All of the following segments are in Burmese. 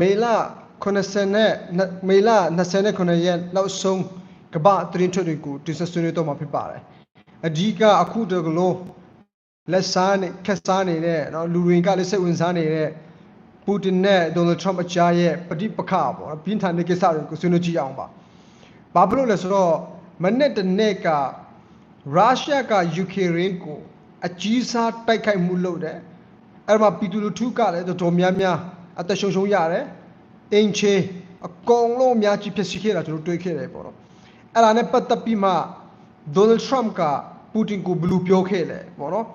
မေလ80နဲ့မေလ29ရက်နောက်ဆုံးကမ္ဘာသတင်းထုတ်တွေကိုတင်ဆက်ဆွေးနွေးတော့မှာဖြစ်ပါတယ်အဓိကအခုတကလို့လက်စားနဲ့ခက်စားနေတဲ့เนาะလူတွေကလည်းစိတ်ဝင်စားနေတဲ့ပူတင်နဲ့ဒေါ်နယ်ထရမ့်အကြားရဲ့ပဋိပက္ခပေါ့နော်ပြင်းထန်တဲ့ကိစ္စတွေကိုဆွေးနွေးကြည့်အောင်ပါဘာဖြစ်လို့လဲဆိုတော့မနေ့တနေ့ကရုရှားကယူကရိန်းကိုအကြီးစားတိုက်ခိုက်မှုလုပ်တယ်အဲ့မှာပီတူလူထုကလည်းတော်တော်များများ အသက်ရှုံရှုံရတယ်အင်ချေအကုန်လုံးအများကြီးဖြစ်စီခဲ့တာကျွန်တော်တွေ့ခဲ့တယ်ပေါ့နော်အဲ့ဒါနဲ့ပတ်သက်ပြီးမှဒေါ်နယ်ထရမ့်ကပူတင်ကိုဘယ်လိုပြောခဲ့လဲပေါ့နော်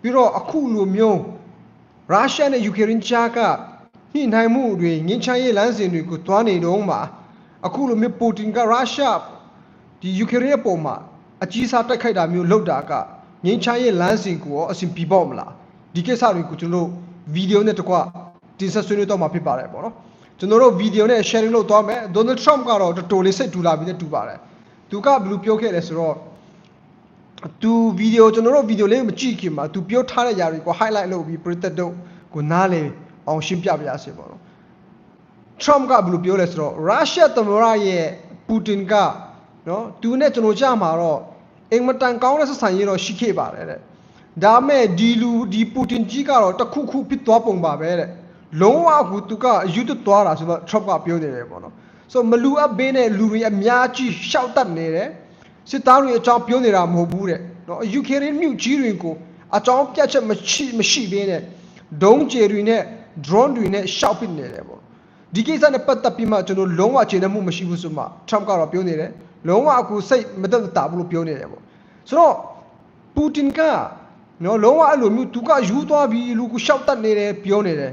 ပြီးတော့အခုလိုမျိုးရုရှားနဲ့ယူကရိန်းကြားကညှိနှိုင်းမှုတွေငင်းချမ်းရေးလမ်းစဉ်တွေကိုတွားနေတော့မှာအခုလိုမျိုးပူတင်ကရုရှားဒီယူကရိန်းရဲ့ပုံမှာအကြီးစားတိုက်ခိုက်တာမျိုးလုပ်တာကငင်းချမ်းရဲ့လမ်းစဉ်ကိုရောအဆင်ပြေပေါ့မလားဒီကိစ္စတွေကိုကျွန်တော်တို့ဗီဒီယိုနဲ့တကွ တင်ဆက်ဆွေးနွေးတော့မှာဖြစ်ပါတယ်ပေါ့နော်ကျွန်တော်တို့ဗီဒီယိုနဲ့ sharing လုပ်သွားမယ်ဒေါ်နယ်ထရမ့်ကတော့တော်တော်လေးစိတ်တူလာပြီးနဲ့တူပါတယ်သူကဘယ်လိုပြောခဲ့လဲဆိုတော့သူဗီဒီယိုကျွန်တော်တို့ဗီဒီယိုလေးမကြည့်ခင်မှာသူပြောထားတဲ့ຢာတွေကို highlight လုပ်ပြီးပရိသတ်တို့ကိုနားလေအောင်ရှင်းပြပြရစေပေါ့နော် Trump ကဘယ်လိုပြောလဲဆိုတော့ရုရှားသမ္မတရဲ့ပူတင်ကနော်သူနဲ့ကျွန်တော်ကြားမှာတော့အင်မတန်ကောင်းတဲ့ဆက်ဆံရေးတော့ရှိခဲ့ပါတယ်တဲ့ဒါမဲ့ဒီလူဒီပူတင်ကြီးကတော့တစ်ခုခုဖြစ်သွားပုံပါပဲတဲ့ လုံးဝကူသူကအယူတသွားတာဆိုတော့ Trump ကပြောနေတယ်ပေါ့နော်ဆိုတော့မလူအပ်ဘေးနဲ့လူတွေအများကြီးရှောက်တတ်နေတယ်စစ်သားတွေအကြောင်းပြောနေတာမဟုတ်ဘူးတဲ့နော်ယူကရိန်းမြို့ကြီးတွေကိုအကြောင်းပြတ်ချက်မရှိမရှိဘဲနဲ့ဒုံးကျည်တွေနဲ့ drone တွေနဲ့ရှောက်ပစ်နေတယ်ပေါ့ဒီကိစ္စနဲ့ပတ်သက်ပြီးမှကျွန်တော်လုံးဝခြေနှမှုမရှိဘူးဆိုမှ Trump ကတော့ပြောနေတယ်လုံးဝအခုစိတ်မသက်သာဘူးလို့ပြောနေတယ်ပေါ့ဆိုတော့ပူတင်ကနော်လုံးဝအဲ့လိုမျိုးသူကယူသွားပြီးလူကိုရှောက်တတ်နေတယ်ပြောနေတယ်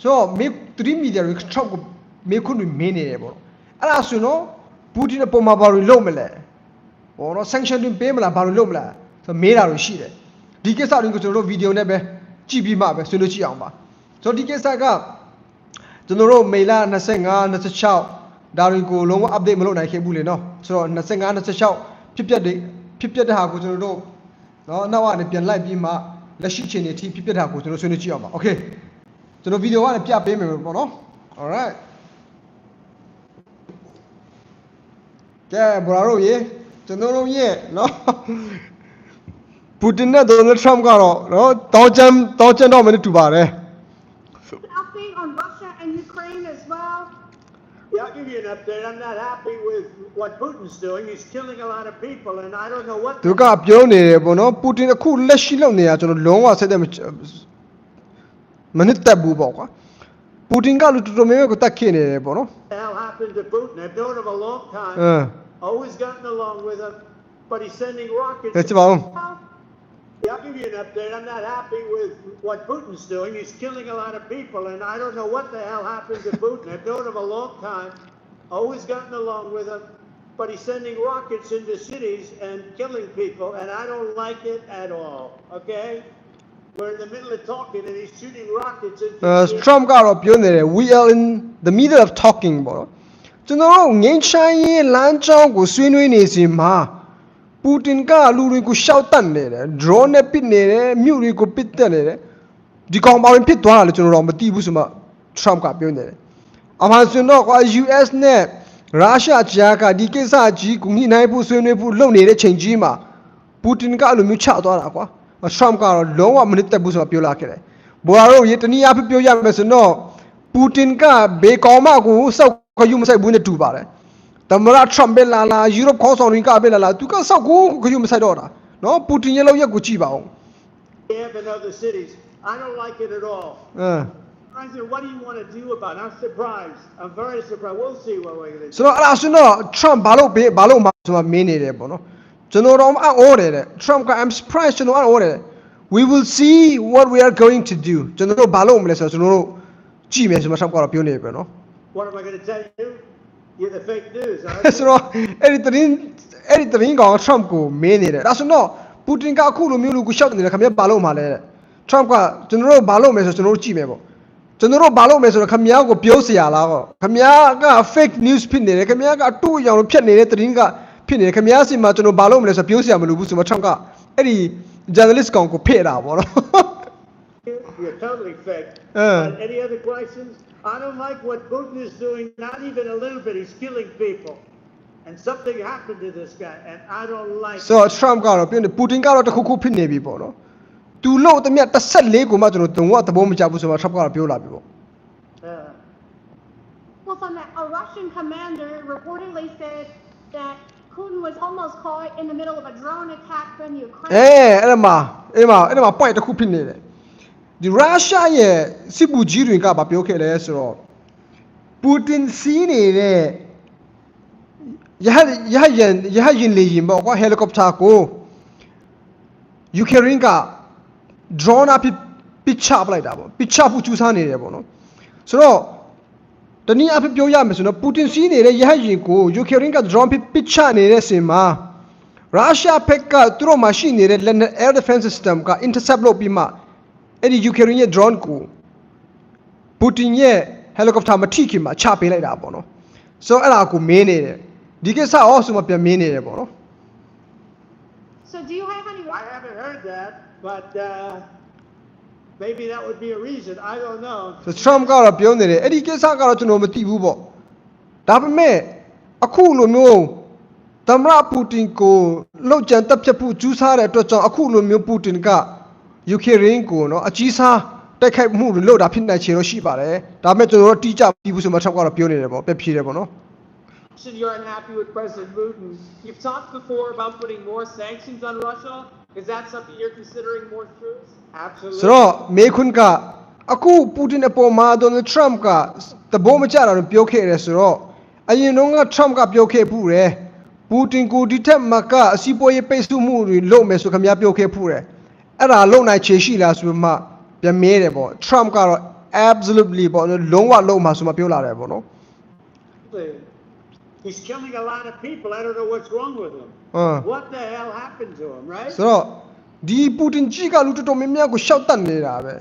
ဆိုတော့မေ3 media တွေ Trump ကိုမေခွန်းတွေမင်းနေတယ်ပေါ့အဲ့ဒါဆိုတော့ပူတင်အပေါ်မှာဘာတွေလုပ်မလဲဘောနော် sanction တွေပေးမလားဘာတွေလုပ်မလားဆိုတော့မေးတာတွေရှိတယ်ဒီကိစ္စတွေကိုကျွန်တော်တို့ဗီဒီယိုနဲ့ပဲကြည့်ပြီးမှပဲဆွေးနွေးကြည့်အောင်ပါဆိုတော့ဒီကိစ္စကကျွန်တော်တို့မေလ25 26ဒါတွေကိုလုံးဝ update မလုပ်နိုင်ခဲ့ဘူးလေနော်ဆိုတော့25 26ဖြစ်ပျက်တွေဖြစ်ပျက်တဲ့ဟာကိုကျွန်တော်တို့နော်နောက်ကနေပြန်လိုက်ပြီးမှလက်ရှိချိန်တွေအထိဖြစ်ပျက်တာကိုကျွန်တော်ဆွေးနွေးကြည့်အောင်ပါ okay ကျွန်တော်ဗီဒီယိုကနေပြပေးမယ်ပေါ့နော် alright ကဲဘရာတို့ရေကျွန်တော်တို့ရဲ့နော်ပူတင်နဲ့ဒေါ်နယ်ထရမ့်ကတော့နော်တောင်းချမ်းတောင်းချမ်းတော့မနဲ့တူပါတယ် update on Russia and Ukraine as well. Yeah, I'll give you an update. I'm not happy with what Putin's doing. He's killing a lot of people, and I don't know what. သူကပြောနေတယ်ပေါ့နော်ပူတင်အခုလက်ရှိလုပ်နေတာကျွန်တော်လုံးဝဆက်တဲ့မ မနစ်တက်ဘူးပေါ့ကွာပူတင်ကလူတော်တော်များများကိုတတ်ခင်နေတယ်ပေါ့နော် the hell happened to Putin. I've known him a long time. အင်း Always gotten along with him, but he's sending rockets. လက်ချပါဦး Yeah, I'll give you an update. I'm not happy with what Putin's doing. He's killing a lot of people, and I don't know what the hell happened to Putin. I've known him a long time. Always gotten along with him, but he's sending rockets into cities and killing people, and I don't like it at all. Okay? Trump ကတော့ပြောနေတယ် we are in the middle of talking ပေါ့နော်ကျွန်တော်တို့ငင်းချမ်းရေးလမ်းကြောင်းကိုဆွေးနွေးနေစဉ်မှာပူတင်ကလူတွေကိုရှောက်တတ်နေတယ် drone နဲ့ပစ်နေတယ်မြို့တွေကိုပစ်တက်နေတယ်ဒီကောင်ဘာဝင်ဖြစ်သွားတာလဲကျွန်တော်တော့မသိဘူးဆိုမှ Trump ကပြောနေတယ်အမှန်ဆိုတော့ကွာ US နဲ့ရုရှားကြားကဒီကိစ္စကြီးကိုညှိနှိုင်းဖို့ဆွေးနွေးဖို့လုပ်နေတဲ့ချိန်ကြီးမှာပူတင်ကအဲ့လိုမျိုးချသွားတာကွာ Trump ကတော့လုံးဝမနစ်သက်ဘူးဆိုတော့ပြောလာခဲ့တယ်ဘော်ရောရေတနည်းအားဖြင့်ပြောရမယ်ဆိုတော့ပူတင်ကဘေကောင်မကိုစောက်ခယူမဆိုင်ဘူးနဲ့တူပါတယ်သမ္မတ Trump ပဲလာလာယူရိုပခေါင်းဆောင်တွေကပဲလာလာသူကစောက်ကိုခယူမဆိုင်တော့တာနော်ပူတင်ရဲ့လောက်ရက်ကိုကြည့်ပါဦး Camp in other cities. I don't like it at all. အင်း President, what do you want to do about it? I'm surprised. I'm very surprised. We'll see what we're going to do. ဆိုတော့အဲ့ဒါဆိုတော့ Trump ဘာလို့ဘေးဘာလို့မှဆိုမှမင်းနေတယ်ပေါ့နော် ကျွန်တော်တော့အော်အော်တယ် Trump က I'm surprised ကျွန်တော်အော်အော်တယ် we will see what we are going to do ကျွန်တော်တို့ဘာလုပ်မလဲဆိုတော့ကျွန်တော်တို့ကြည့်မယ်ဆိုမှ Trump ကတော့ပြောနေပြီနော် what am i going to tell you you're the fake news ဆိုတော့အဲ့ဒီသတင်းအဲ့ဒီသတင်းကောင် Trump ကိုမင်းနေတယ်ဒါဆိုတော့ပူတင်ကအခုလိုမျိုးလူကိုရှောက်နေတယ်ခင်ဗျဘာလုပ်မှာလဲ Trump ကကျွန်တော်တို့ဘာလုပ်မလဲဆိုတော့ကျွန်တော်တို့ကြည့်မယ်ပေါ့ကျွန်တော်တို့ဘာလုပ်မလဲဆိုတော့ခမည်းကိုပြောစရာလားကောခမည်းက fake news ဖြစ်နေတယ်ခမည်းကအတူအယောင်ဖြစ်နေတဲ့သတင်းက ဖြစ်နေတယ်ခင်ဗျားစီမှာကျွန်တော်ဘာလုပ်မလဲဆိုတော့ပြောစရာမလိုဘူးဆိုတော့ Trump ကအဲ့ဒီ journalist You're totally. Uh. Any other questions? I don't like what Putin is doing, not even a little bit. He's killing people. And something happened to this guy, and I don't like So Trump ကတော့ပြင်ပူတင်ကတော့တခုခုဖြစ်နေပြီပေါ့နော်။ तू လို့တမျက်14ကိုမှကျွန်တော်တုံ့ဝသဘောမချဘူးဆိုတော့ Trump up. Well, from that, a Russian commander reportedly said that Putin was almost caught in the middle of a drone attack from Ukraine. အဲအဲ့ဒါမှာအဲ့မှာအဲ့ဒါမှာ point တစ်ခုဖြစ်နေတယ်ဒီရုရှားရဲ့စစ်ဘူးကြီးတွေကဗာပြောခဲ့လဲဆိုတော့ပူတင်စီးနေတဲ့ရဟရဟယန်ရဟယင်လေရင်ပေါ့ကွာဟယ်လီကော်ပတာကိုယူကရိန်းက drone အဖြစ်ပစ်ချပလိုက်တာပေါ့ပစ်ချဖို့ကြိုးစားနေတယ်ပေါ့နော်ဆိုတော့ တနည်းအားဖြင့်ပြောရမယ်ဆိုတော့ပူတင်စီးနေတဲ့ရဟယင်ကိုယူကရိန်းက drone ဖြစ်ပစ်ချနေတဲ့စင်မှာရုရှားဘက်ကသူတို့မှာရှိနေတဲ့လက်နက် air defense system က intercept လုပ်ပြီးမှအဲ့ဒီယူကရိန်းရဲ့ drone ကိုပူတင်ရဲ့ helicopter မထိခင်မှာချပေးလိုက်တာပေါ့နော်ဆိုတော့အဲ့ဒါကိုမင်းနေတယ်ဒီကိစ္စအောဆိုမှပြန်မင်းနေတယ်ပေါ့နော် So do you have any? I haven't heard that, but uh, maybe that would be a reason. I don't know. ဆို Trump ကတော့ပြောနေတယ်အဲ့ဒီကိစ္စကတော့ကျွန်တော်မသိဘူးပေါ့ဒါပေမဲ့အခုလိုမျိုးသမ္မတပူတင်ကိုလောက်ကြံတက်ဖြတ်ဖို့ကြိုးစားတဲ့အတွက်ကြောင့်အခုလိုမျိုးပူတင်ကယူကရိန်းကိုနော်အကြီးစားတိုက်ခိုက်မှုတွေလုပ်တာဖြစ်နိုင်ချေတော့ရှိပါတယ်ဒါပေမဲ့ကျွန်တော်တို့တိကျပြီးဘူးဆိုမှ Trump ကတော့ပြောနေတယ်ပေါ့ပြည့်ဖြေတယ်ပေါ့နော် mentioned you're unhappy with President Putin. You've talked before about putting more sanctions on Russia. Is that something you're considering more troops? Absolutely. ဆိုတော့မေခွန်းကအခုပူတင်အပေါ်မှာဒေါ်နယ်ထရမ့်ကသဘောမကျတာလို့ပြောခဲ့တယ်ဆိုတော့အရင်တုန်းကထရမ့်ကပြောခဲ့ဖူးတယ်ပူတင်ကိုဒီထက်မကအစီအပွားရေးပိတ်ဆို့မှုတွေလုပ်မယ်ဆိုခင်ဗျားပြောခဲ့ဖူးတယ်အဲ့ဒါလုံနိုင်ချေရှိလားဆိုမှပြန်မဲတယ်ပေါ့ထရမ့်ကတော့ absolutely ပေါ့နော်လုံးဝလုံးမှာဆိုမှပြောလာတယ်ပေါ့နော် He's killing a lot of people. I don't know what's wrong with him. ဟမ် What the hell happened to him, right? ဆိုတော့ဒီပူတင်ကြီးကလူတော်တော်များများကိုရှောက်တက်နေတာပဲ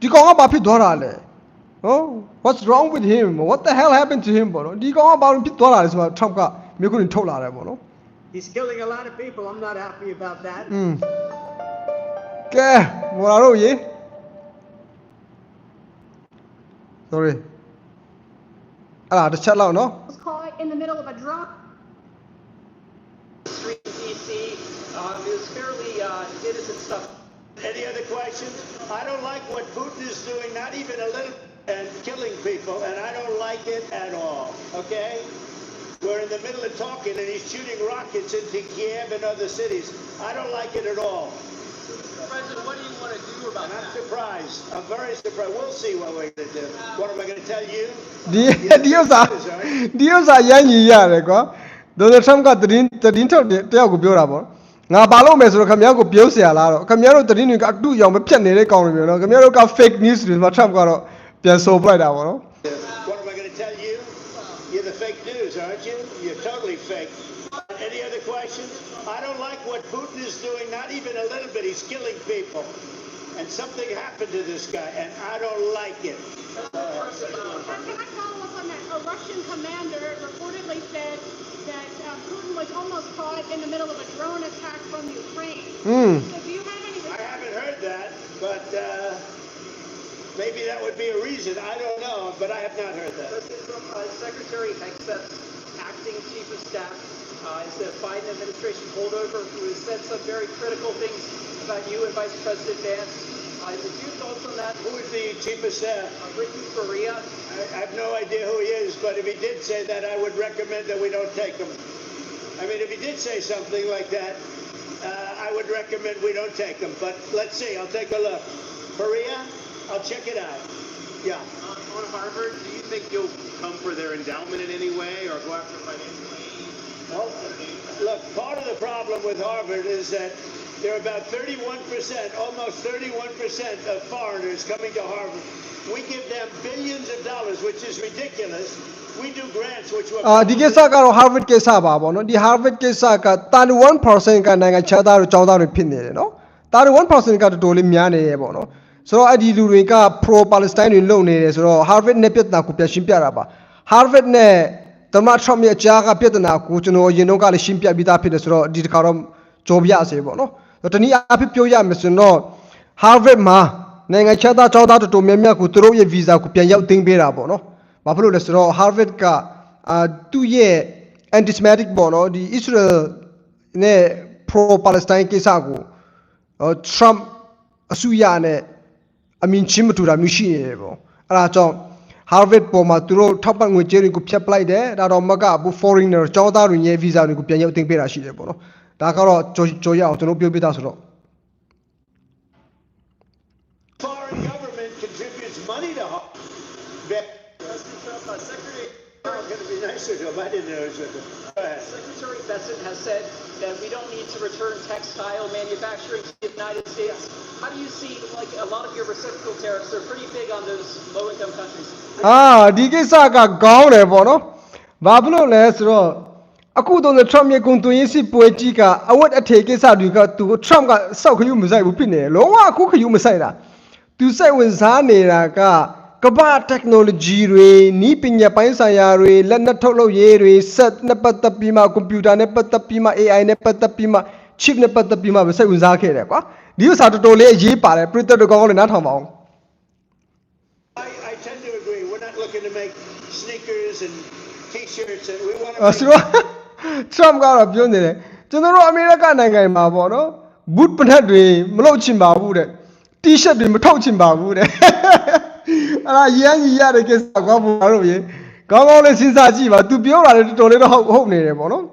ဒီကောင်ကဘာဖြစ်သွားတာလဲဟော what's wrong with him what the hell happened to him ပေါ့နော်ဒီကောင်ကဘာဖြစ်သွားတာလဲဆိုတော့ Trump ကမြို့ကိုထုတ်လာတယ်ပေါ့နော် He's killing a lot of people. I'm not happy about that. อืมကဲမော်လာတို့ရေ sorry Ah, just chat loud, no? Was caught in the middle of a drop. Street it was fairly innocent stuff. Any other questions? I don't like what Putin is doing, not even a little, and killing people, and I don't like it at all. Okay? We're in the middle of talking, and he's shooting rockets into Kiev and other cities. I don't like it at all. President, what do you want to do about And I'm that? surprised. I'm very surprised. We'll see what we're going to do. What am I going to tell you? ဒီဒီဥစ္စာဒီဥစ္စာရမ်းညီရတယ်ကွာဒေါ်နယ်ထရမ့်ကသတင်းသတင်းထုတ်တယ်တယောက်ကိုပြောတာပေါ့ငါဘာလုပ်မယ်ဆိုတော့ခင်ဗျားကိုပြောเสียလားတော့ခင်ဗျားတို့သတင်းတွေကအတူအရောင်မဖြတ်နေတဲ့ကောင်တွေမျိုးနော်ခင်ဗျားတို့က fake news တွေမှာထရမ့်ကတော့ပြန်ဆိုပလိုက်တာပေါ့နော် even a little bit. He's killing people. And something happened to this guy, and I don't like it. Uh, Can I follow up on that? A Russian commander reportedly said that uh, Putin was almost caught in the middle of a drone attack from Ukraine. อืม So do you have any? I haven't heard that, but uh, maybe that would be a reason. I don't know, but I have not heard that. Uh, Secretary Hegseth, acting chief of staff, uh, is the Biden administration holdover who has said some very critical things about you and Vice President Vance. Uh, did you thoughts on that? Who is the chief of staff? Uh, Ricky Faria, I, I have no idea who he is, but if he did say that, I would recommend that we don't take him. I mean, if he did say something like that, uh, I would recommend we don't take him. But let's see. I'll take a look. Korea, I'll check it out. Yeah. On on Harvard, do you think you'll come for their endowment in any way or go after financial aid? Well, look, part of the problem with Harvard is that there are about 31%, almost 31% of foreigners coming to Harvard. We give them billions of dollars, which is ridiculous. We do grants, which were အာဒီကိစ္စကတော့ Harvard ကိစ္စပါပေါ့နော်ဒီ Harvard ကိစ္စက31%ကနိုင်ငံခြားသားတို့ကျောင်းသားတွေဖြစ်နေတယ်နော်31%ကတော်တော်လေးများနေရပေါ့နော်ဆိုတော့အဲ့ဒီလူတွေက pro Palestine တွေလုပ်နေတယ်ဆိုတော့ Harvard နဲ့ပြဿနာကိုပြန်ရှင်းပြတာပါ Harvard နဲ့ သမ္မတ Trump ရဲ့အကြားကပြဿနာကိုကျွန်တော်အရင်တော့ကလည်းရှင်းပြပြီးသားဖြစ်တယ်ဆိုတော့ဒီတစ်ခါတော့ကြော်ပြစေပေါ့နော်တနည်းအားဖြင့်ပြောရမယ်ဆိုတော့ Harvard မှာနိုင်ငံခြားသားကျောင်းသားတော်တော်များများကိုသူတို့ရဲ့ visa ကိုပြန်ရောက်သိမ်းပေးတာပေါ့နော်ဘာဖြစ်လို့လဲဆိုတော့ Harvard ကအာသူ့ရဲ့ anti-Semitic ပေါ့နော်ဒီ Israel နဲ့ pro Palestine ကိစ္စကိုဟော Trump အစိုးရနဲ့အမြင်ချင်းမတူတာမျိုးရှိနေတယ်ပေါ့အဲ့ဒါကြောင့် Harvard ပေါ်မှာသူတို့ထောက်ပံ့ငွေကြေးတွေကိုဖျက်ပလိုက်တယ်ဒါတော့မကဘူး foreigner ကျောင်းသားတွေရဲ့ visa တွေကိုပြန်ရုပ်သိမ်းပေးတာရှိတယ်ပေါ့နော်ဒါကတော့ကြော်ကြော်ရအောင်ကျွန်တော်ပြောပြတာဆိုတော့ Foreign government Secretary Bessent has said that we don't need to return textile manufacturing to the United States. How do you see, like, a lot of your reciprocal tariffs are pretty big on those low-income countries? အာဒီကိစ္စကကောင်းတယ်ပေါ့နော်ဘာဖြစ်လို့လဲဆိုတော့အခုတော့ Trump ရဲ့ကုန်သွင်းရေးစစ်ပွဲကြီးကအဝတ်အထည်ကိစ္စတွေကသူ Trump ကစောက်ခယူမဆိုင်ဘူးဖြစ်နေတယ်လုံးဝအခုခယူမဆိုင်တာသူစိတ်ဝင်စားနေတာက ကမ္ဘာ technology တွေနီးပညာပိုင်းဆိုင်ရာတွေလက်နက်ထုတ်လုပ်ရေးတွေ set နဲ့ပတ်သက်ပြီးမှ computer နဲ့ပတ်သက်ပြီးမှ AI နဲ့ပတ်သက်ပြီးမှ chip နဲ့ပတ်သက်ပြီးမှပဲစိတ်ဝင်စားခဲ့တယ်ကွာဒီဥစ္စာတော်တော်လေးအရေးပါတယ်ပြည်သက်တော်ကောင်းလည်းနားထောင်ပါအောင် I, I tend to agree. We're not looking to make sneakers and T-shirts, and we want to. အဲဆိုတော့ Trump ကတော့ပြောနေတယ်ကျွန်တော်တို့အမေရိကနိုင်ငံမှာပေါ့နော် boot ပနက်တွေမလုပ်ချင်ပါဘူးတဲ့ T-shirt တွေမထုတ်ချင်ပါဘူးတဲ့ အဲ့ဒါရမ်းကြီးရတဲ့ကိစ္စကွာဘုရားတို့ရေကောင်းကောင်းလေးစဉ်းစားကြည့်ပါ तू ပြောတာလည်းတော်တော်လေးတော့ဟုတ်ဟုတ်နေတယ်ပေါ့နော်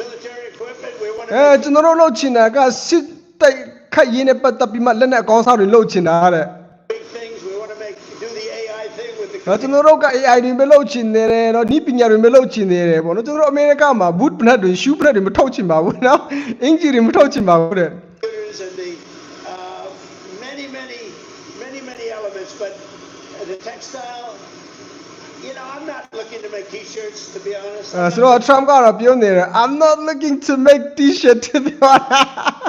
military equipment. We want to. အဲကျွန်တော်တို့လုပ်ချင်တာကစစ်တိုက်ခတ်ရင်းနဲ့ပတ်သက်ပြီးမှလက်နက်အကောင်းစားတွေလုပ်ချင်တာတဲ့ big things. We want to make do the AI thing with the. နော်ကျွန်တော်တို့က AI တွေပဲလုပ်ချင်နေတယ်နော်ဤပညာတွေပဲလုပ်ချင်နေတယ်ပေါ့နော်ကျွန်တော်တို့အမေရိကမှာ boot ပနက်တွေ shoe ပနက်တွေမထုတ်ချင်ပါဘူးနော်အင်ဂျီတွေမထုတ်ချင်ပါဘူးတဲ့ computers and the uh, many, many, many, many elements. But the textile, you know, I'm not looking to make T-shirts, to be honest. အဲဆိုတော့ Trump ကတော့ပြောနေတယ် I'm not looking to make t-shirt to be honest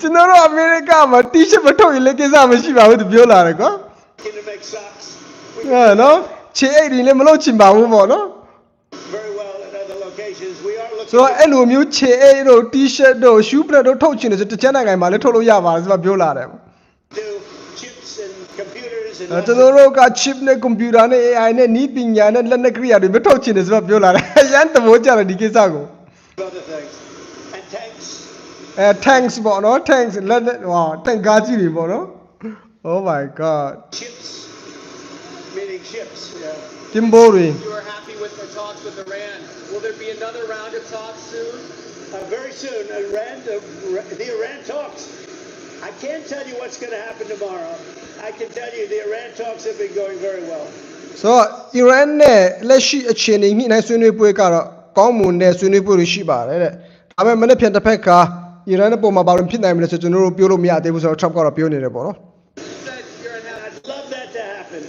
ကျွန်တော်တို့အမေရိကမှာ t-shirt မထုတ်ရင်လည်းကိစ္စမရှိပါဘူးသူပြောလာတယ်ကွာ looking to make socks. We အဲနော်ခြေအိတ်တွေလည်းမလုပ်ချင်ပါဘူးပေါ့နော် very well in other locations. We are looking. ဆိုတော့အဲ့လိုမျိုးခြေအိတ်တို့ t-shirt တို့ shoe တို့ထုတ်ချင်တယ်ဆိုတခြားနိုင်ငံမှာလည်းထုတ်လို့ရပါတယ်ဆိုတော့ပြောလာတယ် ကျွန် of- တော်တို့က chip နဲ့ computer နဲ့ AI နဲ့နီးပညာနဲ့လက်နက်ကိရိယာတွေမထုတ်ချင်တယ်ဆိုတော့ပြောလာတယ်အရန်သဘောကျတယ်ဒီကိစ္စကို other things. And tanks. အဲ tanks ပေါ့နော် tanks လက်နက်ဟော tank ကားကြီးတွေပေါ့နော် Oh my god Chips, meaning ships, yeah. ကင်ဘိုတွေ You are happy with the talks with Iran. Will there be another round of talks soon? Uh, very soon, Iran, the, the Iran talks. I can't tell you what's going to happen tomorrow. I can tell you the Iran talks have been going very well. ဆိုတော့ Iran နဲ့လက်ရှိအခြေအနေညှိနှိုင်းဆွေးနွေးပွဲကတော့ကောင်းမွန်တဲ့ဆွေးနွေးပွဲတွေရှိပါတယ်တဲ့ဒါပေမဲ့မနေ့ပြန်တစ်ဖက်က Iran နဲ့ပုံမှာဘာလို့ဖြစ်နိုင်မလဲဆိုကျွန်တော်တို့ပြောလို့မရသေးဘူးဆိုတော့ Trump ကတော့ပြောနေတယ်ပေါ့နော် You said you're unhappy. I'd love that to happen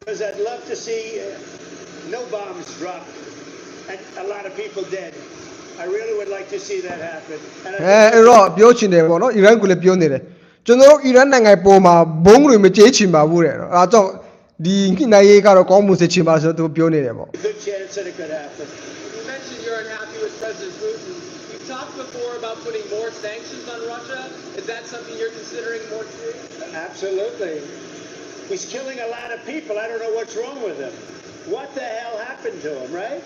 because I'd love to see uh, no bombs dropped and a lot of people dead. I really would like to see that happen. And I အဲ think အဲ့တော့ပြောချင်တယ်ပေါ့နော် Iran ကလည်းပြောနေတယ်ကျွန်တော်တို့ Iran နိုင်ငံပေါ်မှာဘုံတွေမကြေးချင်ပါဘူးတဲ့အဲဒါကြောင့်ဒီညှိနှိုင်းရေးကတော့ကောင်းမှုစေချင်ပါဆိုတော့သူပြောနေတယ်ပေါ့ there's a good chance that it could happen. You mentioned you're unhappy with President Putin. You talked before about putting more sanctions on Russia. Is that something you're considering more too? Absolutely. He's killing a lot of people. I don't know what's wrong with him. What the hell happened to him, right?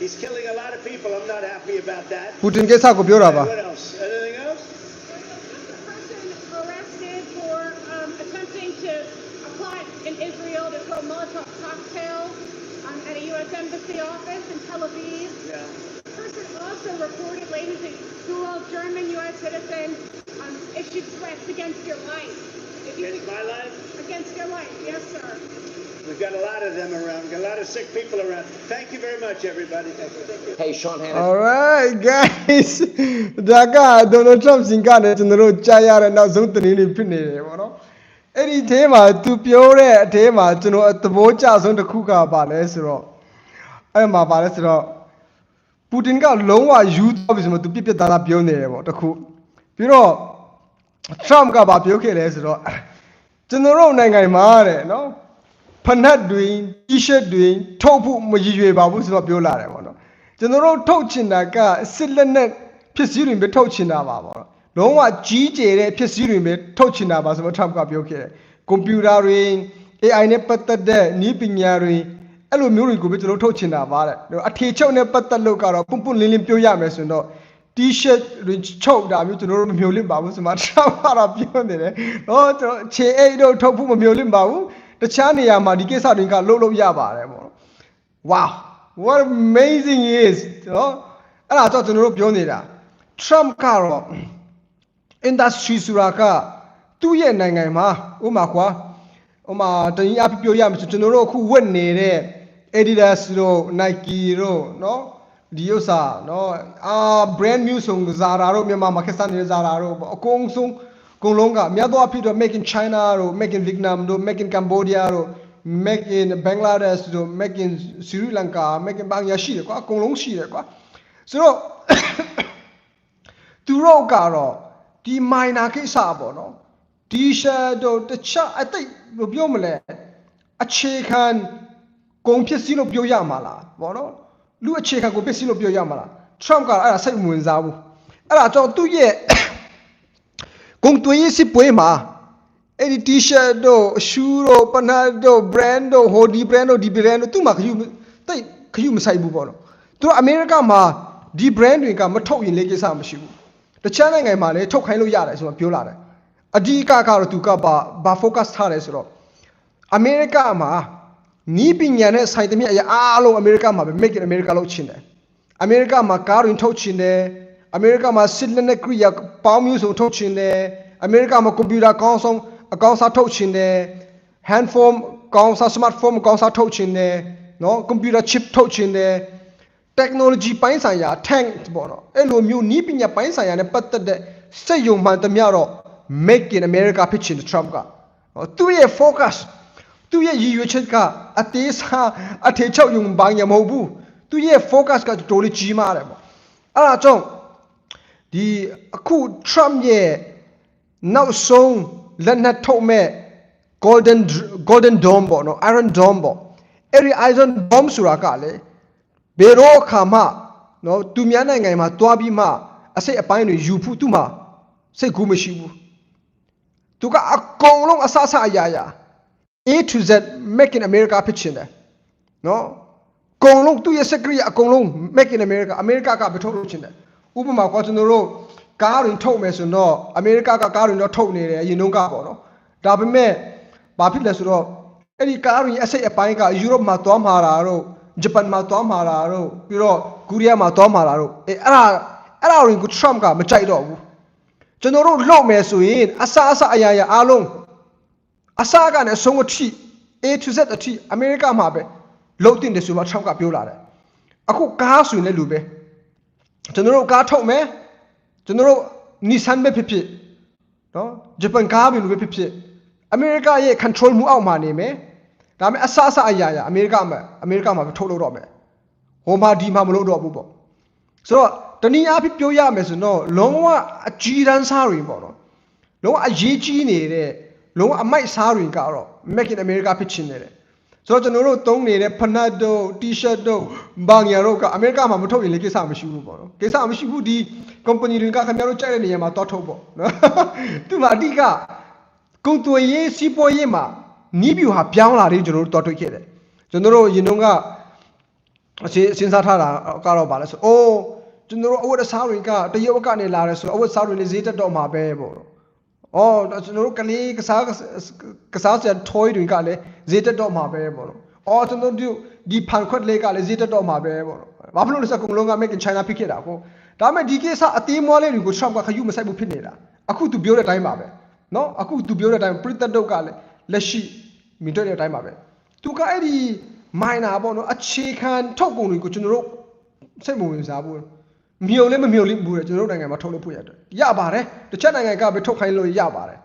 He's killing a lot of people. I'm not happy about that. ပူတင်ကိစ္စကိုပြောတာပါ What else? Anything else? The person arrested for um, attempting to apply in Israel to throw Molotov cocktails um, at a U.S. Embassy office in Tel Aviv. Yeah. The person also reportedly, who's a dual German U.S. citizen, um, issued threats against your life. If you Against my life? Against your life, yes, sir. We've got a lot of them around. Got a lot of sick people around. Thank you very much, everybody. Thank you. Thank you. Hey, Sean Hannity. Alright guys ဒါက Donald Trump စင်ကနေကျွန်တော်တို့ကြားရတဲ့နောက်ဆုံးသတင်းတွေဖြစ်နေတယ်ပေါ့နော်အဲ့ဒီအဲမှာသူပြောတဲ့အထဲမှာကျွန်တော်သဘောကျဆုံးတစ်ခုကပါလဲဆိုတော့အဲ့မှာပါလဲဆိုတော့ပူတင်ကလုံးဝယူသွားပြီဆိုမှသူပြစ်ပြစ်သားသားပြောနေတယ်ပေါ့တစ်ခုပြီးတော့ Trump ကဘာပြောခဲ့လဲဆိုတော့ကျွန်တော်တို့နိုင်ငံမှာတဲ့နော် ဖနက်တွေ T-shirt တွေထုတ်ဖို့မရည်ရွယ်ပါဘူးဆိုတော့ပြောလာတယ်ပေါ့နော်ကျွန်တော်တို့ထုတ်ချင်တာကစစ်လက်နက်ဖြစ်စည်းတွေပဲထုတ်ချင်တာပါပေါ့နော်လုံးဝကြီးကျယ်တဲ့ဖြစ်စည်းတွေပဲထုတ်ချင်တာပါဆိုတော့ Trump ကပြောခဲ့တယ်ကွန်ပျူတာတွေ AI နဲ့ပတ်သက်တဲ့နည်းပညာတွေအဲ့လိုမျိုးတွေကိုပဲကျွန်တော်ထုတ်ချင်တာပါတဲ့အထေချုပ်နဲ့ပတ်သက်လို့ကတော့ပွန့်ပွန့်လင်းလင်းပြောရမယ်ဆိုရင်တော့ T-shirt တွေချုပ်တာမျိုးကျွန်တော်တို့မမျိုးလင့်ပါဘူးဆိုမှတော့ကတော့ပြောနေတယ်။တော့ကျွန်တော်ခြေအိတ်တို့ထုတ်ဖို့မမျိုးလင့်ပါဘူး။ တခြားနေရာမှာဒီကိစ္စတွေကလှုပ်လို့ရပါတယ်ပေါ့ Wow what amazing is နော်အဲ့ဒါတော့ကျွန်တော်တို့ပြောနေတာ Trump ကတော့ industry ဆိုတာကသူ့ရဲ့နိုင်ငံမှာဥမာကွာဥမာတရင်အပြောရမယ်ကျွန်တော်တို့အခုဝတ်နေတဲ့ Adidas တို့ Nike တို့နော်ဒီဥစ္စာနော်အာ brand new ဆုံး Zara တို့မြန်မာမှာခေတ်စားနေတဲ့ Zara တို့ပေါ့အကုန်ဆုံး ကုန်လုံးကများသောအားဖြင့်တော့ make in China တို့ make in Vietnam တို့ make in Cambodia တို့ make in Bangladesh တို့ make in Sri Lanka make in ဘင်္ဂလားရှိတယ်ကွာအကုန်လုံးရှိတယ်ကွာဆိုတော့သူတို့ကတော့ဒီ minor ကိစ္စပေါ့နော်ဒီ shadow တခြားအတိတ်ဘယ်လိုပြောမလဲအခြေခံကုန်ဖြစ်စီလို့ပြောရမှာလားပေါ့နော်လူအခြေခံကုန်ဖြစ်စီလို့ပြောရမှာလား Trump ကအဲ့ဒါစိတ်မဝင်စားဘူးအဲ့ဒါကြောင့်သူ့ရဲ့ ကုန်သွယ်ရေးစစ်ပွဲမှာအဲ့ဒီ T-shirt တို့ shoe တို့ပနတ်တို့ brand တို့ဟိုဒီ brand တို့ဒီ brand တို့သူ့မှာခယူတိတ်ခယူမဆိုင်ဘူးပေါ့နော်သူတို့အမေရိကမှာဒီ brand တွေကမထုတ်ရင်လေကိစ္စမရှိဘူးတခြားနိုင်ငံမှာလည်းထုတ်ခိုင်းလို့ရတယ်ဆိုတော့ပြောလာတယ်အဓိကကတော့သူကဘာဘာ focus ထားတယ်ဆိုတော့အမေရိကမှာနီးပညာနဲ့ဆိုင်တမျှအရာအားလုံးအမေရိကမှာပဲ make in America လုပ်ချင်တယ်အမေရိကမှာကားတွေထုတ်ချင်တယ် အမေရိကမှာစစ်လက်နက်ကိရိယာပေါင်းမျိုးစုံထုတ်ချင်တယ်အမေရိကမှာကွန်ပျူတာကောင်းဆုံးအကောင်းစားထုတ်ချင်တယ် hand phone ကောင်းစား smartphone ကောင်းစားထုတ်ချင်တယ်နော်ကွန်ပျူတာ chip ထုတ်ချင်တယ် technology ပိုင်းဆိုင်ရာ tank ပေါ့နော်အဲ့လိုမျိုးနီးပညာပိုင်းဆိုင်ရာနဲ့ပတ်သက်တဲ့စက်ယုံမှန်သမျှတော့ make in America ဖြစ်ချင်တယ် Trump ကနော်သူ့ရဲ့ focus သူ့ရဲ့ရည်ရွယ်ချက်ကအသေးစားအထေချုပ်ယုံပိုင်းရမဟုတ်ဘူးသူ့ရဲ့ focus ကတော်တော်လေးကြီးမားတယ်ပေါ့အဲ့ဒါကြောင့် ဒီအခု Trump ရဲ့နောက်ဆုံးလက်နက်ထုတ်မဲ့ golden golden dome ပေါ့နော် iron dome ပေါ့အဲ့ဒီ iron dome ဆိုတာကလေဘယ်တော့အခါမှနော်သူများနိုင်ငံမှာတွားပြီးမှအစိတ်အပိုင်းတွေယူဖို့သူ့မှာစိတ်ကူးမရှိဘူးသူကအကုန်လုံးအဆအဆအရာရာ A to Z make in America ဖြစ်ချင်တယ်နော်အကုန်လုံးသူ့ရဲ့စက်ကရိယာအကုန်လုံး make in America America ကပဲထုတ်လို့ချင်တယ် ဥပမာကွာကျွန်တော်တို့ကားတွေထုတ်မယ်ဆိုတော့ America ကကားတွေတော့ထုတ်နေတယ်အရင်တုန်းကပေါ့နော်ဒါပေမဲ့ဘာဖြစ်လဲဆိုတော့အဲ့ဒီကားတွေအစိတ်အပိုင်းကယူရိုပမှာသွားမှာတာတို့ဂျပန်မှာသွားမှာတာတို့ပြီးတော့ကိုရီးယားမှာသွားမှာတာတို့အဲအဲ့ဒါအဲ့ဒါတွေကို Trump ကမကြိုက်တော့ဘူးကျွန်တော်တို့လုပ်မယ်ဆိုရင်အစအစအရာရာအားလုံးအစားကနေအဆုံးအထိ A to Z အထိအမေရိကမှာပဲလုံတင်တယ်ဆိုမှ6ကပြောလာတယ်အခုကားဆိုရင်လည်းလူပဲ ကျွန်တော်တို့ကားထုတ်မယ်ကျွန်တော်တို့ Nissan ပဲဖြစ်ဖြစ်နော်ဂျပန်ကားပဲလူပဲဖြစ်ဖြစ်အမေရိကရဲ့ control မှုအောက်မှာနေမယ်ဒါပေမဲ့အစားအစာအရာရာအမေရိကမှာအမေရိကမှာပဲထုတ်လို့တော့မယ်ဟိုမှာဒီမှာမလုပ်တော့ဘူးပေါ့ဆိုတော့တနည်းအားဖြင့်ပြောရမယ်ဆိုတော့လုံးဝအကြီးတန်းစားတွေပေါ့နော်လုံးဝအရေးကြီးနေတဲ့လုံးဝအမိုက်စားတွေကတော့ Make in America ဖြစ်ချင်နေတယ် ဆိုတော့ကျွန်တော်တို့သုံးနေတဲ့ဖနတ်တို့ T-shirt တို့ဘာညာတို့ကအမေရိကမှာမထုတ်ရင်လေကိစ္စမရှိဘူးပေါ့နော်ကိစ္စမရှိဘူးဒီ company တွေကခင်ဗျားတို့ကြိုက်တဲ့နေရာမှာတော့ထုတ်ပေါ့နော်သူမှအတိကကုန်သွယ်ရေးစီးပွားရေးမှာနီးပြူဟာပြောင်းလာတယ်ကျွန်တော်တို့တော့တွေ့ခဲ့တယ်ကျွန်တော်တို့ရင်တုန်းကအစီစဉ်းစားထားတာကတော့ဗာလဲဆိုအိုးကျွန်တော်တို့အဝတ်အစားတွေကတရုတ်ကနေလာတယ်ဆိုတော့အဝတ်အစားတွေလည်းဈေးတက်တော့မှာပဲပေါ့။ အော်ကျွန်တော်တို့ကလေးကစားကစားစရာ toy တွေကလည်းဈေးတက်တော့မှာပဲပေါ့နော်။အော်ကျွန်တော်တို့ဒီဖန်ခွက်လေးကလည်းဈေးတက်တော့မှာပဲပေါ့နော်။ဘာဖြစ်လို့လဲဆိုတော့အကုန်လုံးက make in China ဖြစ်ခဲ့တာကို။ဒါပေမဲ့ဒီကိစ္စအသေးမွှားလေးတွေကို Trump ကခယူမဆိုင်ဘူးဖြစ်နေတာ။အခုသူပြောတဲ့အတိုင်းပါပဲ။နော်အခုသူပြောတဲ့အတိုင်းပရိသတ်တို့ကလည်းလက်ရှိမြင်တွေ့တဲ့အတိုင်းပါပဲ။သူကအဲ့ဒီ minor ပေါ့နော်အခြေခံထုတ်ကုန်တွေကိုကျွန်တော်တို့စိတ်မဝင်စားဘူး မြုံလည်းမမြုံလိမ့်ဘူးလေကျွန်တော်တို့နိုင်ငံမှာထုတ်လို့ဖို့ရတယ်ရပါတယ်တစ်ချက်နိုင်ငံကပဲထုတ်ခိုင်းလို့ရပါတယ်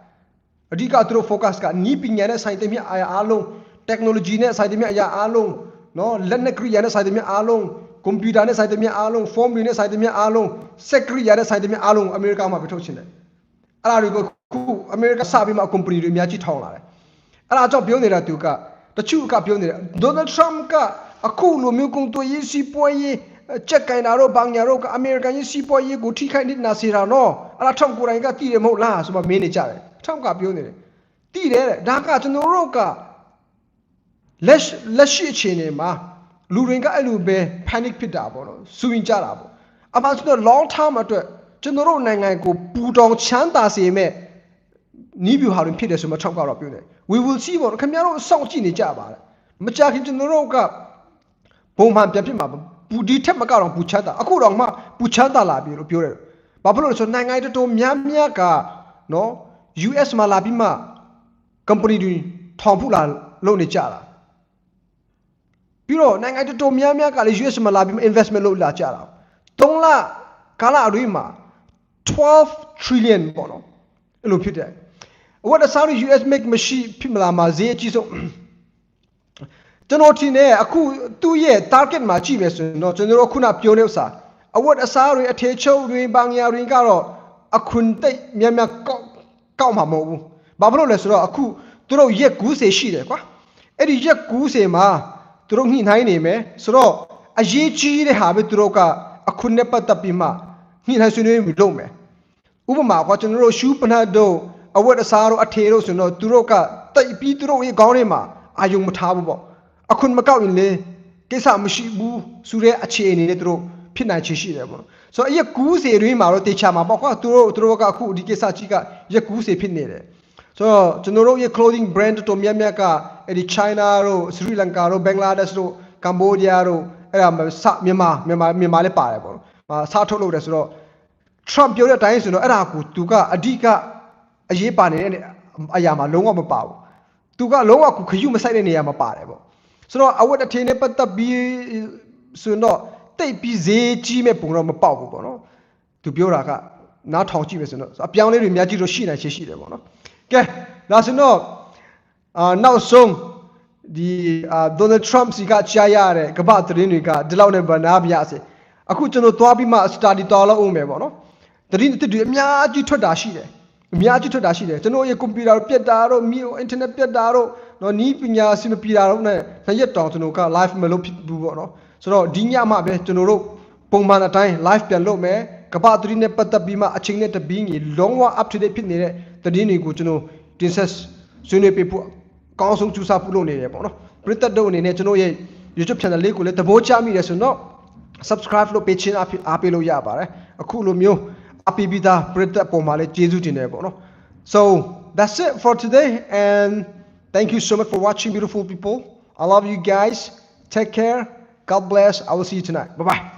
အဓိကသူတို့ focus ကနီးပညာနဲ့ဆိုင်တဲ့မြအရာအားလုံး technology နဲ့ဆိုင်တဲ့မြအရာအားလုံးနော်လက်နက်ကရိယာနဲ့ဆိုင်တဲ့မြအားလုံးကွန်ပျူတာနဲ့ဆိုင်တဲ့မြအားလုံး form တွေနဲ့ဆိုင်တဲ့မြအားလုံးစက်ကရိယာနဲ့ဆိုင်တဲ့မြအားလုံးအမေရိကမှာပဲထုတ်ချင်တယ်အဲ့ဒါတွေကိုခုအမေရိကစပြီးမှ company တွေအများကြီးထောင်လာတယ်အဲ့ဒါကြောင့်ပြောနေတာသူကတချို့ကပြောနေတာဒေါ်နယ်ထရမ့်ကအခုလိုမျိုးကုန်သွယ်ရေးစီးပွားရေး ကြက်ကင်တာတော့ဘာညာတော့အမေရိကန်ရေးစီးပွားရေးကိုထိခိုက်နေတာစီတာနော်အဲ့ဒါထရမ့်ကိုယ်တိုင်ကတည်တယ်မဟုတ်လားဆိုမှမင်းနေကြတယ်ထရမ့်ကပြောနေတယ်တည်တယ်တဲ့ဒါကကျွန်တော်တို့ကလက်ရှိလက်ရှိအခြေအနေမှာလူတွေကအဲ့လိုပဲ panic ဖြစ်တာပေါ့နော်စူရင်ကြတာပေါ့အမှန်ဆိုတော့ long term အတွက်ကျွန်တော်တို့နိုင်ငံကိုပူတောင်ချမ်းသာစေမဲ့နီးပြူဟာတွင်ဖြစ်တယ်ဆိုမှထောက်ကတော့ပြောတယ် we will see ပေါ့နော်ခင်ဗျားတို့စောင့်ကြည့်နေကြပါလားမကြခင်ကျွန်တော်တို့ကပုံမှန်ပြန်ဖြစ်မှာ ပေါ့ပူဒီထက်မကတော့ပူချမ်းသာအခုတော့မှပူချမ်းသာလာပြီလို့ပြောတယ်ဘာဖြစ်လို့လဲဆိုတော့နိုင်ငံတော်တော်များများကနော် US မှာလာပြီးမှ company တွေထောင်ဖို့လာလုပ်နေကြတာပြီးတော့နိုင်ငံတော်တော်များများကလည်း US မှာလာပြီးမှ investment လုပ်လာကြတာ3လကာလအတွင်းမှာ12 trillion ပေါ့နော်အဲ့လိုဖြစ်တယ်အဝတ်အစားတွေ US make မရှိဖြစ်မလာမှာဈေးအကြီးဆုံး ကျွန်တော်ထင်တယ်အခုသူ့ရဲ့ target မှာကြည့်မယ်ဆိုရင်တော့ကျွန်တော်တို့ခုနပြောတဲ့ဥစ္စာအဝတ်အစားတွေအထည်ချုပ်တွေဘန်ညာတွေကတော့အခွန်တိတ်များများကောက်ကောက်မှာမဟုတ်ဘူးဘာဖြစ်လို့လဲဆိုတော့အခုသူတို့ရက်90ရှိတယ်ကွာအဲ့ဒီရက်90မှာသူတို့ညှိနှိုင်းနေမယ်ဆိုတော့အရေးကြီးတဲ့ဟာပဲသူတို့ကအခွန်နဲ့ပတ်သက်ပြီးမှညှိနှိုင်းဆွေးနွေးပြီးလုပ်မယ်ဥပမာကကျွန်တော်တို့ရှူးပနတ်တို့အဝတ်အစားတို့အထေတို့ဆိုတော့သူတို့ကတိတ်ပြီးသူတို့ရဲ့ခေါင်းထဲမှာအာယုံမထားဘူးပေါ့ အခုမကောက်ရင်လေကိစ္စမရှိဘူးဆိုတဲ့အခြေအနေနဲ့သူတို့ဖြစ်နိုင်ချေရှိတယ်ပေါ့ဆိုတော့အရက်ကူးစီတွင်းမှာတော့တေချာမှာပေါ့ကွာသူတို့သူတို့ကအခုဒီကိစ္စကြီးကရက်ကူးစီဖြစ်နေတယ်ဆိုတော့ကျွန်တော်တို့ရဲ့ clothing brand တို့များများကအဲ့ဒီ China တို့ Sri Lanka တို့ Bangladesh တို့ Cambodia တို့အဲ့ဒါမှစမြန်မာမြန်မာမြန်မာလည်းပါတယ်ပေါ့ဟာစားထုတ်လုပ်တယ်ဆိုတော့ Trump ပြောတဲ့အတိုင်းဆိုတော့အဲ့ဒါကိုသူကအဓိကအရေးပါနေတဲ့အရာမှာလုံးဝမပါဘူး။သူကလုံးဝကိုခရုမဆိုင်တဲ့နေရာမှာပါတယ်ပေါ့။ ဆိုတော့အဝတ်အထည်နဲ့ပတ်သက်ပြီးဆိုတော့တိတ်ပြီးဈေးကြီးမဲ့ပုံတော့မပေါက်ဘူးပေါ့နော်။သူပြောတာကနားထောင်ကြည့်မယ်ဆိုတော့အပြောင်းအလဲတွေအများကြီးတော့ရှိနိုင်ရှိရှိတယ်ပေါ့နော်။ကဲဒါဆိုတော့အာနောက်ဆုံးဒီအာဒေါ်နယ်ထရမ့်စီကကြားရတဲ့ကမ္ဘာသတင်းတွေကဒီလောက်နဲ့ဗနာပြရစေ။အခုကျွန်တော်သွားပြီးမှ study တော်လောက်အောင်မယ်ပေါ့နော်။တတိတစ်တွေအများကြီးထွက်တာရှိတယ်အများကြီးထွက်တာရှိတယ်ကျွန်တော်ရဲ့ကွန်ပျူတာပြက်တာတော့မီအင်တာနက်ပြက်တာတော့ နော်နီးပညာစီမပြေတာတော့ ਨੇ နှစ်ရက်တောင်ကျွန်တော်က live မလုပ်ဖြစ်ဘူးပေါ့နော်ဆိုတော့ဒီညမှပဲကျွန်တော်တို့ပုံမှန်အတိုင်း live ပြန်လုပ်မယ်ကပ္ပသတိနဲ့ပတ်သက်ပြီးမှအချိန်နဲ့တပင်းကြီးလုံးဝ up to date ဖြစ်နေတဲ့သတင်းတွေကိုကျွန်တော်တင်ဆက်ဆွေးနွေးပေးဖို့အကောင်းဆုံးကြိုးစားဖို့လုပ်နေတယ်ပေါ့နော်ပရိသတ်တို့အနေနဲ့ကျွန်တော်ရဲ့ YouTube channel လေးကိုလည်းသဘောကျမိတယ်ဆိုတော့ subscribe လုပ်ပေးခြင်းအဖြစ်အားပေးလို့ရပါတယ်အခုလိုမျိုးအပိပိသားပရိသတ်ပုံမှာလည်းကျေးဇူးတင်တယ်ပေါ့နော် so that's it for today and thank you so much for watching beautiful people. I love you guys. Take care. God bless. I will see you tonight. Bye bye